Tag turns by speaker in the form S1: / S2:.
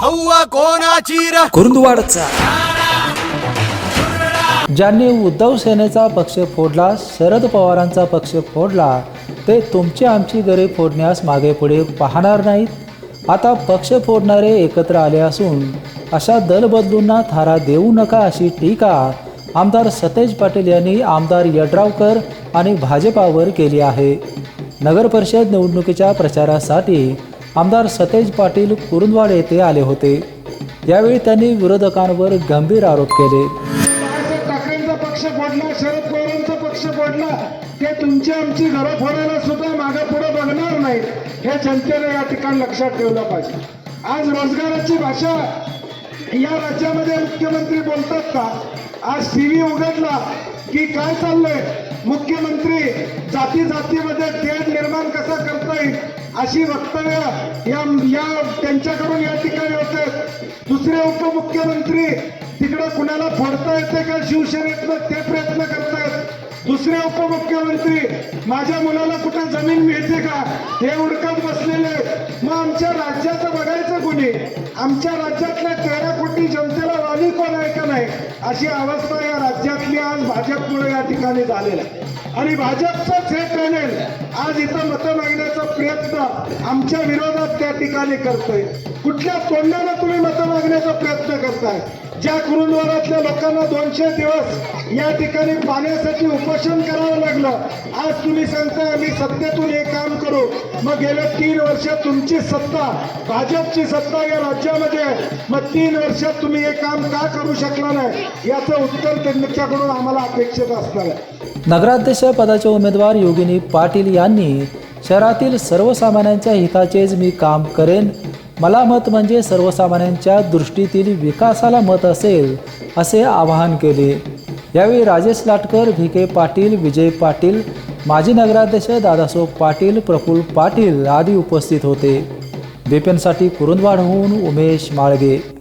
S1: हव्वा कोणाची
S2: कुरुंदवाडचा. ज्यांनी उद्धव सेनेचा पक्ष फोडला शरद पवारांचा पक्ष फोडला ते तुमची आमची घरे फोडण्यास मागे पुढे पाहणार नाहीत. आता पक्ष फोडणारे एकत्र आले असून अशा दलबदलूंना थारा देऊ नका अशी टीका आमदार सतेज पाटील यांनी आमदार यड्रावकर आणि भाजपावर केली आहे. नगर परिषद निवडणुकीच्या प्रचारासाठी आमदार सतेज पाटील कुरुंदवाड येथे आले होते. यावेळी त्यांनी विरोधकांवर गंभीर आरोप केले.
S3: पक्ष फोडला शरद पवारांचा पक्ष फोडला. ते तुमची आमची घरं फोडायला सुद्धा मागे पुढे बघणार नाहीत. हे जनतेने या ठिकाणी लक्षात ठेवलं पाहिजे. आज रोजगाराची भाषा या राज्यामध्ये मुख्यमंत्री बोलतात का? आज टी व्ही उघडला की काय चाललंय? मुख्यमंत्री जाती जातीमध्ये तेढ निर्माण कसा करता येईल? अशी वक्तव्य या या त्यांच्याकडून या ठिकाणी होते. दुसरे उपमुख्यमंत्री तिकडे कुणाला फोडता येते का शिवसेनेतनं? ते प्रयत्न करतात दुसरे उपमुख्यमंत्री माझ्या मुलाला कुठे जमीन मिळते का? हे उडकत बसलेले मग आमच्या राज्याचं बघायचं कोणी? आमच्या राज्यातल्या तेरा कोटी जनतेला वाली कोण आहे का नाही? अशी अवस्था या राज्यातली आज भाजपमुळे या ठिकाणी झालेली आहे. आणि भाजपचंच हे पॅनेल आज इथं मतं मागण्याचा प्रयत्न आमच्या विरोधात त्या ठिकाणी करतोय. कुठल्या तोंडानं तुम्ही मतं मागण्याचा प्रयत्न करताय? ज्या कुरुंदवारातल्या लोकांना दोनशे दिवस या ठिकाणी पाण्यासाठी उपोषण करावं लागलं आज तुम्ही सांगताय आम्ही सत्तेतून हे काम करू. मग गेल्या तीन वर्षात तुमची सत्ता भाजपची सत्ता या राज्यामध्ये आहे. मग तीन वर्षात तुम्ही हे काम का करू शकला नाही? याचं उत्तर त्यांच्याकडून आम्हाला अपेक्षित असणार आहे.
S2: नगराध्यक्ष पदाचे उमेदवार योगिनी पाटील यांनी शहरातील सर्वसामान्यांच्या हिताचेच मी काम करेन. मला मत म्हणजे सर्वसामान्यांच्या दृष्टीतील विकासाला मत असेल असे आवाहन केले. यावेळी राजेश लाटकर व्ही. के. पाटील विजय पाटील माजी नगराध्यक्ष दादासाहेब पाटील प्रफुल्ल पाटील आदी उपस्थित होते. बिपिनसाठी कुरुंदवाडहून उमेश माळगे.